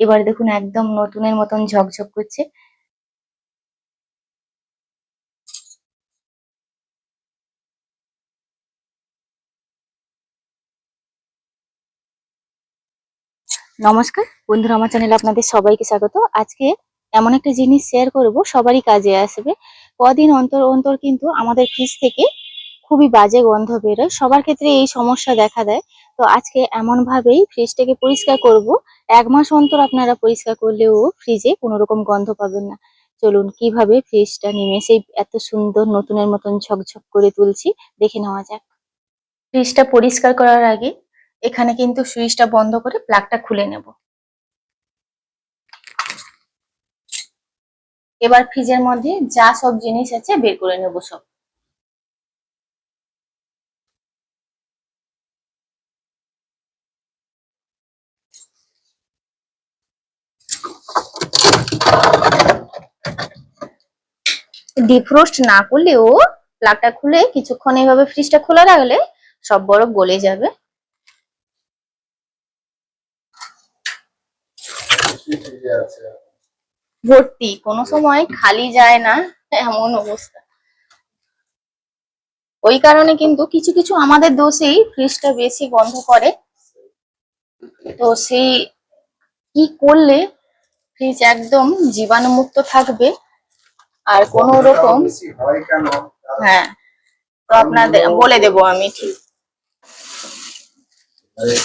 এবার দেখুন একদম নতুনের মতন ঝকঝক করছে। নমস্কার, বন্ধুরা আমার চ্যানেলে আপনাদের সবাইকে স্বাগত। আজকে এমন একটা জিনিস শেয়ার করব, সবারই কাজে আসবে। কদিন অন্তর অন্তর কিন্তু আমাদের ফ্রিজ থেকে খুবই বাজে গন্ধ বেরোয়। সবার ক্ষেত্রে এই সমস্যা দেখা দেয়। তো আজকে এমন ভাবেই ফ্রিজটাকে পরিষ্কার করব। এক মাস অন্তর আপনারা পরিষ্কার করলেও ফ্রিজে কোনো রকম গন্ধ পাবেন না। চলুন কীভাবে ফ্রিজটা নিমেষেই এত সুন্দর নতুনের মতন ঝকঝক করে তুলছি, দেখে নেওয়া যাক। ফ্রিজটা পরিষ্কার করার আগে এখানে কিন্তু সুইচটা বন্ধ করে প্লাগটা খুলে নেব। এবার ফ্রিজের মধ্যে যা সব জিনিস আছে বের করে নেব সব। ডিফ্রোস্ট না করলেও প্লাগটা খুলে কিছুক্ষণ এইভাবে ফ্রিজটা খোলা রাখলে সব বরফ গলে যাবে। ভর্তি, কোনো সময় খালি যায় না, এমন অবস্থা। ওই কারণে কিন্তু কিছু কিছু আমাদের দোষেই ফ্রিজটা বেশি গন্ধ করে। তো সেই কি করলে ফ্রিজ একদম জীবাণুমুক্ত থাকবে? আর কোনো রকম হ্যাঁ তো আপনাদের বলে দেবো আমি ঠিক। হয়ে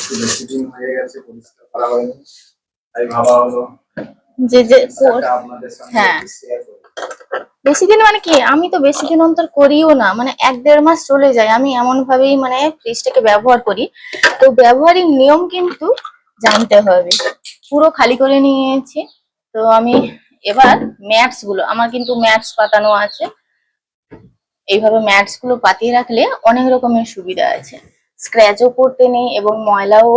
যে যে হ্যাঁ। বেশি দিন মানে কি? আমি তো বেশি দিন অন্তর করিও না। মানে এক দেড় মাস চলে যায়। আমি এমন ভাবেই মানে ফ্রিজটাকে ব্যবহার করি। তো ব্যবহারিক নিয়ম কিন্তু জানতে হবে। পুরো খালি করে নিয়েছি। তো আমি এবার ম্যাটসগুলো, আমার কিন্তু ম্যাটস পাতানো আছে। এইভাবে ম্যাটসগুলো পাতিয়ে রাখলে অনেক রকমের সুবিধা আছে। স্ক্র্যাচও পড়তে নেই এবং ময়লাও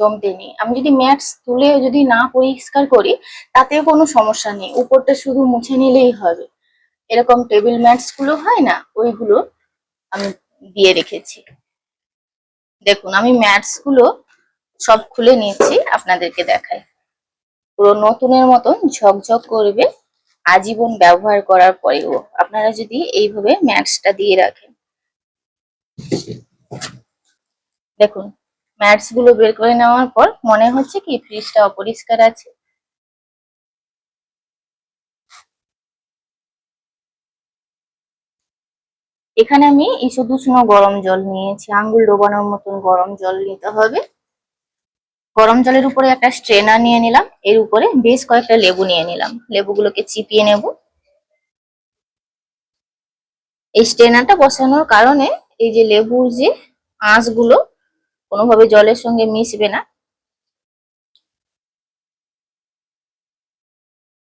জমতে নেই। আমি যদি ম্যাটস তুলে যদি না পরিষ্কার করি, তাতেও কোনো সমস্যা নেই। উপরটা শুধু মুছে নিলেই হবে। এরকম টেবিল ম্যাটসগুলো হয় না, ওইগুলো আমি দিয়ে রেখেছি। দেখুন, আমি ম্যাটসগুলো সব খুলে নিয়েছি, আপনাদেরকে দেখাই। পুরো নতুনের মতন ঝকঝক করবে আজীবন ব্যবহার করার পরেও। আপনারা যদি এইভাবে ম্যাটসটা দিয়ে রাখেন। দেখুন ম্যাটসগুলো বের করে নেওয়ার পর মনে হচ্ছে কি ফ্রিজটা অপরিষ্কার আছে। এখানে আমি ঈষদ উষ্ণ গরম জল নিয়েছি। আঙ্গুল ডোবানোর মতন গরম জল নিতে হবে। গরম জলের উপরে একটা স্ট্রেনার নিয়ে নিলাম। এর উপরে বেশ কয়েকটা লেবু নিয়ে নিলাম। লেবুগুলোকে চিপিয়ে নেব। এই স্ট্রেনারটা বসানোর কারণে এই যে লেবুর যে আঁশগুলো কোনোভাবে জলের সঙ্গে মিশবে না।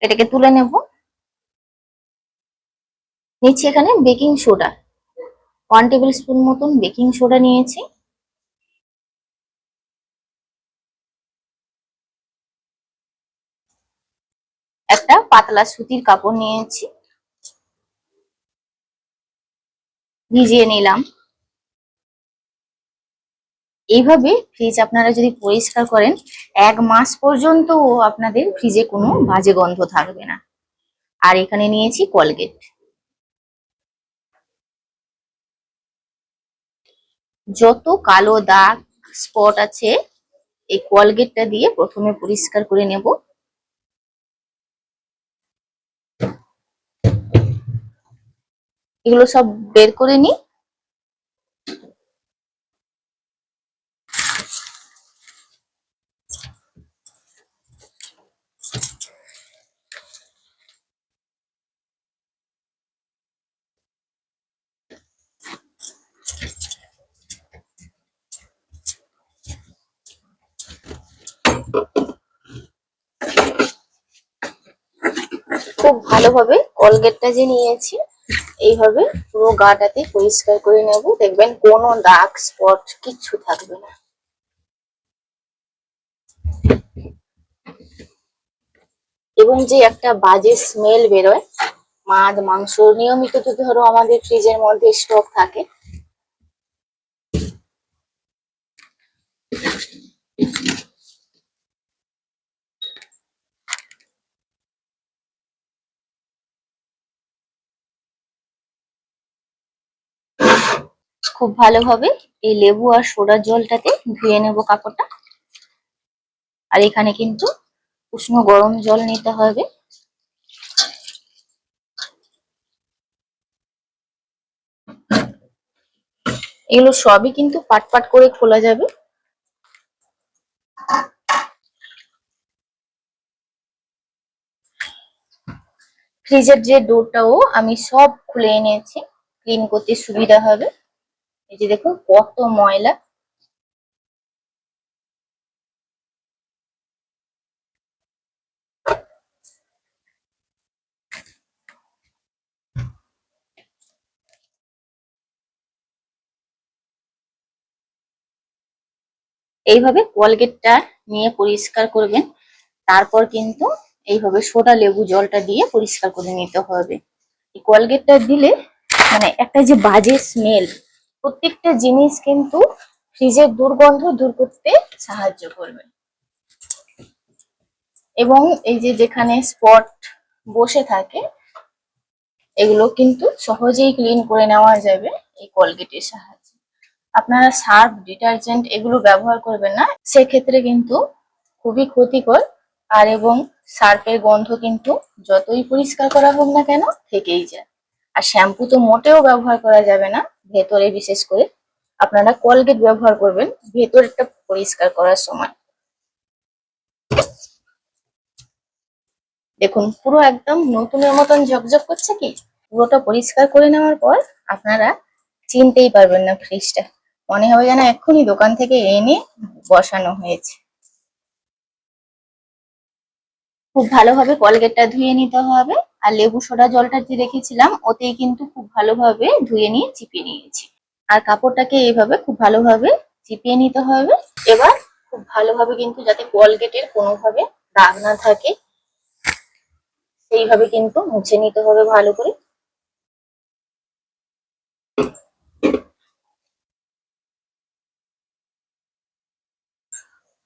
এটাকে তুলে নেব। নিচ্ছি এখানে baking soda. One tablespoon মতন বেকিং সোডা নিয়েছি। একটা পাতলা সুতির কাপড় নিয়েছি। ভিজিয়ে নিলাম। এইভাবে ফ্রিজ আপনারা যদি পরিষ্কার করেন, এক মাস পর্যন্ত আপনাদের ফ্রিজে কোনো বাজে গন্ধ থাকবে না। আর এখানে নিয়েছি কলগেট যত কালো দাগ স্পট আছে, এই কলগেটটা দিয়ে প্রথমে পরিষ্কার করে নেব। এগুলো সব বের করে নিই। খুব ভালোভাবে কলগেটটা যে নিয়েছি। এইভাবে পুরো গাটাতে পরিষ্কার করে নেব। দেখবেন কোনো দাগ স্পট কিচ্ছু থাকবে না। এবং যে একটা বাজে স্মেল বেরোয়, মাদ, মাংস, নিয়মিত তো ধরো আমাদের ফ্রিজের মধ্যে স্টক থাকে খুব ভালোভাবে এই লেবু আর সোডার জলটাতে ধুয়ে নেব কাপড়টা। আর এখানে কিন্তু উষ্ণ গরম জল নিতে হবে। এগুলো সবই কিন্তু পাট পাট করে খোলা যাবে। ফ্রিজের যে ডোরটাও আমি সব খুলে এনেছি। ক্লিন করতে সুবিধা হবে। এই যে দেখুন কত ময়লা। এইভাবে কোয়ালগেটটা নিয়ে পরিষ্কার করবেন। তারপর কিন্তু এইভাবে সোডা লেবু জলটা দিয়ে পরিষ্কার করে নিতে হবে। এই কোয়ালগেটটা দিলে মানে একটা যে বাজে স্মেল প্রত্যেকটা জিনিস কিন্তু ফ্রিজের দুর্গন্ধ দূর করতে সাহায্য করবে। এবং এই যে যেখানে স্পট বসে থাকে, এগুলো কিন্তু সহজেই ক্লিন করে নেওয়া যাবে এই কোলগেটের সাহায্যে। আপনারা সার্ফ, ডিটারজেন্ট এগুলো ব্যবহার করবেন না, সেক্ষেত্রে কিন্তু খুবই ক্ষতিকর। আর এবং সার্ফের গন্ধ কিন্তু যতই পরিষ্কার করা হোক না কেন, থেকেই যায়। আর শ্যাম্পু তো মোটেও ব্যবহার করা যাবে না, ভেতরে বিশেষ করে। আপনারা কলগেট ব্যবহার করবেন ভেতরটা পরিষ্কার করার সময়। দেখুন, পুরো একদম নতুনের মতন ঝকঝক করছে কি? পুরোটা পরিষ্কার করে নেওয়ার পর আপনারা চিনতেই পারবেন না ফ্রিজটা মনে হবে যেন এক্ষুনি দোকান থেকে এনে বসানো হয়েছে। খুব ভালোভাবে কলগেটটা ধুয়ে নিতে হবে। আর লেবু সোডা জলটা যে রেখেছিলাম, ওতেই কিন্তু খুব ভালোভাবে ধুয়ে নিয়ে চিপিয়ে নিয়েছি। আর কাপড়টাকে এইভাবে খুব ভালোভাবে চিপিয়ে নিতে হবে। এবার খুব ভালোভাবে কিন্তু যাতে কলগেটের কোনোভাবে দাগ না থাকে, সেইভাবে কিন্তু মুছে নিতে হবে ভালো করে।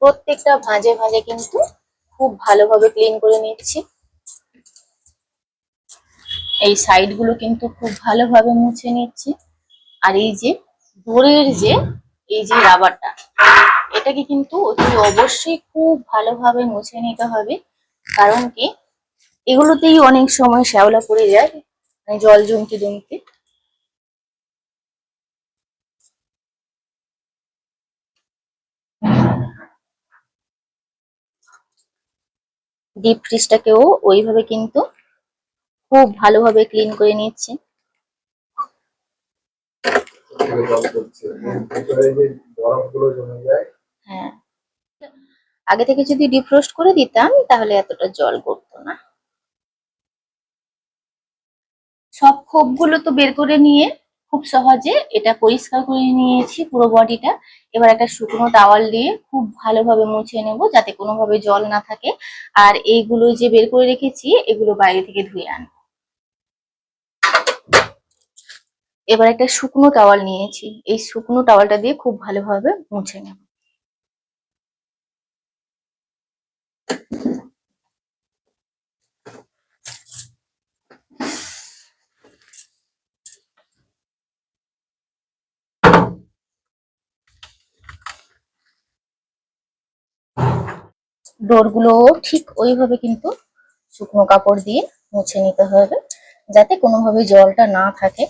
প্রত্যেকটা ভাঁজে ভাঁজে কিন্তু খুব ভালোভাবে ক্লিন করে নিচ্ছি। এই সাইডগুলো কিন্তু খুব ভালোভাবে মুছে নিচ্ছি। আর এই যে দড়ির যে, এই যে রাবারটা এটাকে কিন্তু অতি অবশ্যই খুব ভালোভাবে মুছে নিতে হবে। কারণ কি, এগুলোতেই অনেক সময় শ্যাওলা পড়ে যায় মানে জল জমতে জমতে। ডিপ ফ্রিজটাকেও ওইভাবে কিন্তু খুব ভালোভাবে ক্লিন করে নিচ্ছি। যায়। হ্যাঁ। আগে থেকে যদি ডিফ্রোস্ট করে দিতাম তাহলে এতটা জল করতো না। সব খোপগুলো তো বের করে নিয়ে খুব সহজে এটা পরিষ্কার করে নিয়েছি পুরো বডিটা। এবার একটা শুকনো টাওয়াল দিয়ে খুব ভালোভাবে মুছে নেব যাতে কোনোভাবে জল না থাকে। আর এইগুলো যে বের করে রেখেছি, এগুলো বাইরে থেকে ধুয়ে আন এবার একটা শুকনো টাওয়াল নিয়েছি। এই শুকনো টাওয়ালটা দিয়ে খুব ভালোভাবে মুছে নেব। ডোরগুলো ঠিক ওইভাবে কিন্তু শুকনো কাপড় দিয়ে মুছে নিতে হবে, যাতে কোনোভাবে জলটা না থাকে।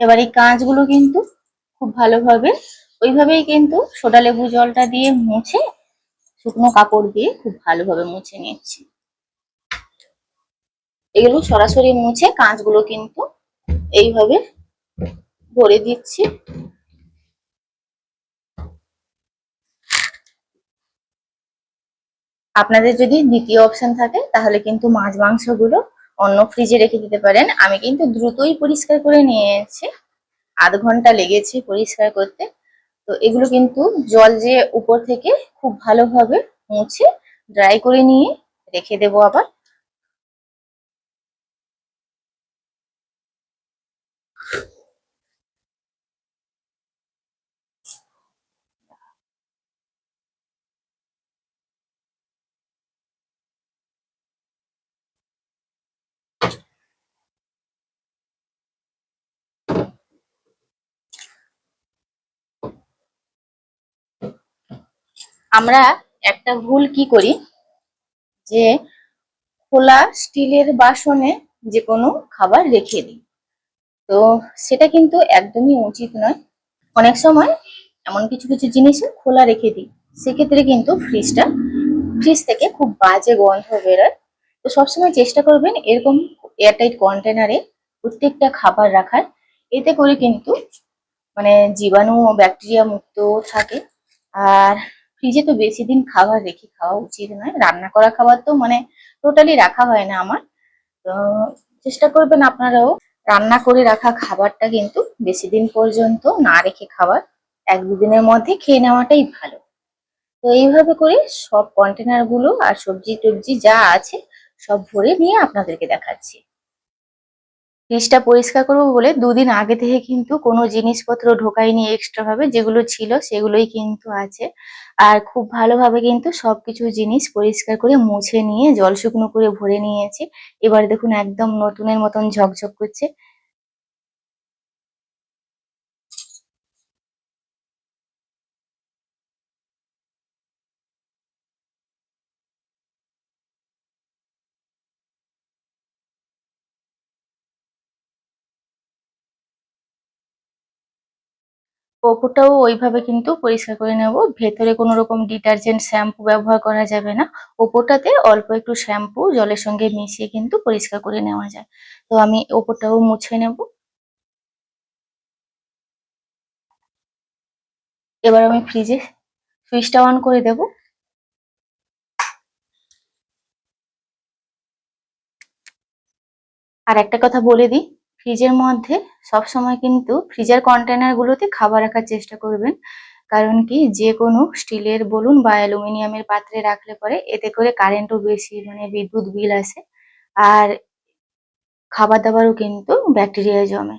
এবার এই কাঁচগুলো কিন্তু খুব ভালোভাবে ওইভাবেই কিন্তু সোডা লেবু জলটা দিয়ে মুছে শুকনো কাপড় দিয়ে খুব ভালোভাবে মুছে নিচ্ছি। এগুলো সরাসরি মুছে কাঁচগুলো কিন্তু এইভাবে ভরে দিচ্ছি। আপনাদের যদি দ্বিতীয় অপশন থাকে, তাহলে কিন্তু মাছ মাংসগুলো অন্য ফ্রিজে রেখে দিতে পারেন। আমি কিন্তু দ্রুতই পরিষ্কার করে নিয়েছি। আধ ঘণ্টা লেগেছে পরিষ্কার করতে। তো এগুলো কিন্তু জল যে উপর থেকে খুব ভালোভাবে মুছে ড্রাই করে নিয়ে রেখে দেব আবার। আমরা একটা ভুল কি করি? যে খোলা স্টিলের বাসনে যে কোনো খাবার রেখে দিই। তো সেটা কিন্তু একদমই উচিত নয়। অনেক সময় এমন কিছু কিছু জিনিস খোলা রেখে দিই। সেক্ষেত্রে কিন্তু ফ্রিজটা, ফ্রিজ থেকে খুব বাজে গন্ধ বেরোয়। তো সবসময় চেষ্টা করবেন এরকম এয়ারটাইট কন্টেনারে প্রত্যেকটা খাবার রাখার। এতে করে কিন্তু মানে জীবাণু ব্যাকটেরিয়া মুক্ত থাকে। আর ফ্রিজে তো বেশি দিন খাবার রেখে খাওয়া উচিত নয়। রান্না করা খাবার তো মানে টোটালি রাখা হয় না আমার। তো চেষ্টা করবেন আপনারাও রান্না করে রাখা খাবারটা কিন্তু বেশি দিন পর্যন্ত না রেখে খাবার এক দুদিনের মধ্যে খেয়ে নেওয়াটাই ভালো। তো এইভাবে করে সব কন্টেনারগুলো আর সবজি টবজি যা আছে সব ভরে নিয়ে আপনাদেরকে দেখাচ্ছি। ফ্রিজটা পরিষ্কার করব বলে দুদিন আগে থেকে কিন্তু কোনো জিনিসপত্র ঢোকাইনি এক্সট্রা ভাবে, যেগুলো ছিল সেগুলোই কিন্তু আছে। আর খুব ভালোভাবে কিন্তু সব কিছু জিনিস পরিষ্কার করে মুছে নিয়ে জল শুকনো করে ভরে নিয়েছি। এবার দেখুন একদম নতুনের মতন ঝকঝক করছে। ওপরটাও ওইভাবে কিন্তু পরিষ্কার করে নেব। ভেতরে কোনো রকম ডিটারজেন্ট শ্যাম্পু ব্যবহার করা যাবে না। ওপরটাতে অল্প একটু শ্যাম্পু জলের সঙ্গে মিশিয়ে কিন্তু পরিষ্কার করে নেওয়া যায়। তো আমি ওপরটাও মুছে নেব। এবার আমি ফ্রিজে সুইচটা অন করে দেব। আর একটা কথা বলে দিই ফ্রিজের মধ্যে সব সময় কিন্তু ফ্রিজার কন্টেনার গুলোতে খাবার রাখার চেষ্টা করবেন। কারণ কি? যে কোনো স্টিলের বলুন বা অ্যালুমিনিয়ামের পাত্রে রাখলে পরে এতে করে কারেন্টও বেশি মানে বিদ্যুৎ বিল আসে। আর খাবার দাবারও কিন্তু ব্যাকটেরিয়া জমে।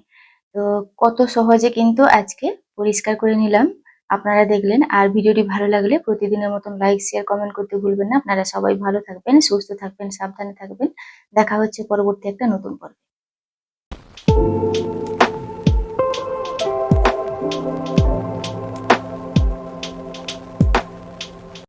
তো কত সহজে কিন্তু আজকে পরিষ্কার করে নিলাম। আপনারা দেখলেন। আর ভিডিওটি ভালো লাগলে প্রতিদিনের মতন লাইক শেয়ার কমেন্ট করতে ভুলবেন না। আপনারা সবাই ভালো থাকবেন, সুস্থ থাকবেন, সাবধানে থাকবেন। দেখা হচ্ছে পরবর্তী একটা নতুন পর্বে। thank you